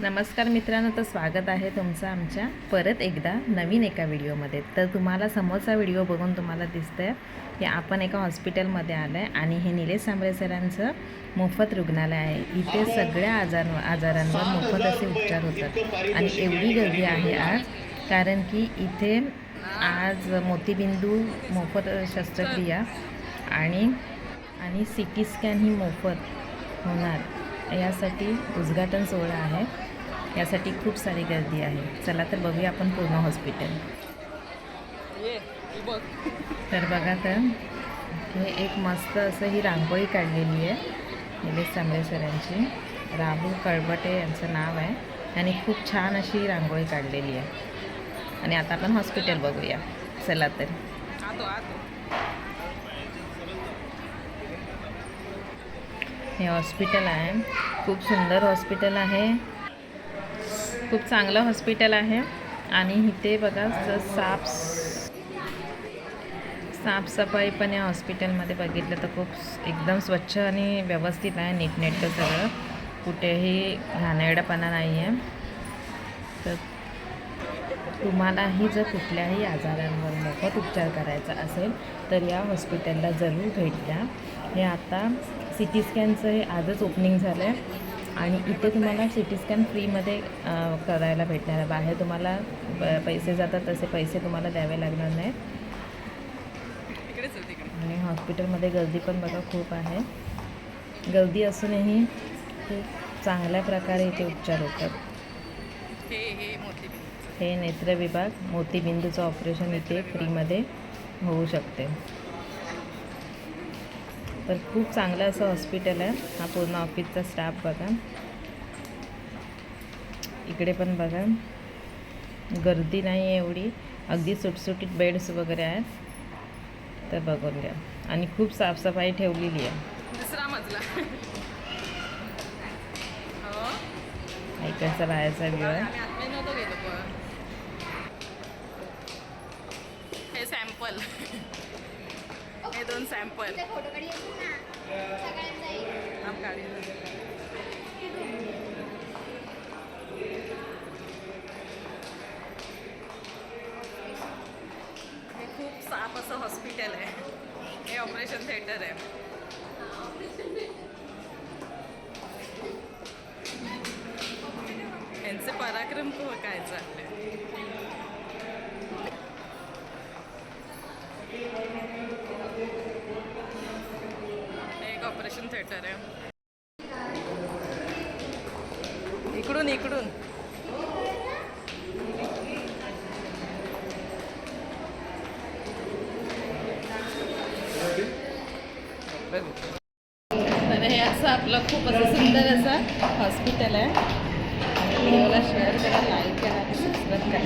नमस्कार मित्रांनो तर स्वागत आहे तुमचं आमच्या परत एकदा नवीन एका व्हिडिओमध्ये. तर तुम्हाला समोरचा व्हिडिओ बघून तुम्हाला दिसतं आहे की आपण एका हॉस्पिटलमध्ये आलं आहे आणि हे निलेश सांबळे सरांचं मोफत रुग्णालय आहे. इथे सगळ्या आजार आजारांवर मोफत असे उपचार होतात. आणि एवढी गर्दी आहे आज कारण की इथे आज मोतीबिंदू मोफत शस्त्रक्रिया आणि आणि सी टी स्कॅन ही मोफत होणार. यासाठी उद्घाटन सोहळा आहे. यासाठी खूप सारी गर्दी आहे. चला तर बघूया आपण पूर्ण हॉस्पिटल तर बघा तर हे एक मस्त असं ही रांगोळी काढलेली आहे. निलेश सांबळे सरांची. राहुल कळबटे यांचं नाव आहे. आणि खूप छान अशी रांगोळी काढलेली आहे. आणि आता आपण हॉस्पिटल बघूया. चला तर. हे हॉस्पिटल आहे. खूप सुंदर हॉस्पिटल आहे. खूप चांगलं हॉस्पिटल आहे. आणि इथे बघा साफ साफसफाई पण या हॉस्पिटलमध्ये बघितलं तर खूप एकदम स्वच्छ आणि व्यवस्थित आहे नीटनेटकं सगळं. कुठेही घाणेरडापणा नाही आहे तर तुम्हालाही जर कुठल्याही आजारांवर मोफत उपचार करायचा असेल तर या हॉस्पिटलला जरूर भेट द्या. हे आता सी टी स्कॅनचं हे आजच ओपनिंग झालं आहे आणि इथे तुम्हाला सी टी स्कॅन फ्रीमध्ये करायला भेटणार आहे. बाहेर तुम्हाला पैसे जातात तसे पैसे तुम्हाला द्यावे लागणार नाही आणि हॉस्पिटलमध्ये गर्दी पण बघा खूप आहे. गर्दी असूनही खूप चांगल्या प्रकारे इथे उपचार होतात. हे नेत्र विभाग मोतीबिंदूचं ऑपरेशन इथे फ्रीमध्ये होऊ शकते. तर खूप चांगलं असं हॉस्पिटल आहे. हा पूर्ण ऑफिसचा स्टाफ बघा. इकडे पण बघा. गर्दी नाही आहे एवढी. अगदी सुटसुटीत बेड्स वगैरे आहेत. तर बघून घ्या. आणि खूप साफसफाई ठेवलेली आहे. दुसरा मजला. हो. बाहेरचा व्ह्यू आहे. हे सॅम्पल दोन सॅम्पल हे खूप साफ असं हॉस्पिटल आहे. हे ऑपरेशन थिएटर आहे. यांचे पराक्रम तो काय चालले एक ऑपरेशन थिएटर आहे. इकडून इकडून. तर हे असं आपलं खूप असं सुंदर असं हॉस्पिटल आहे. व्हिडिओला शेअर करा लाईक करा सबस्क्राईब करा.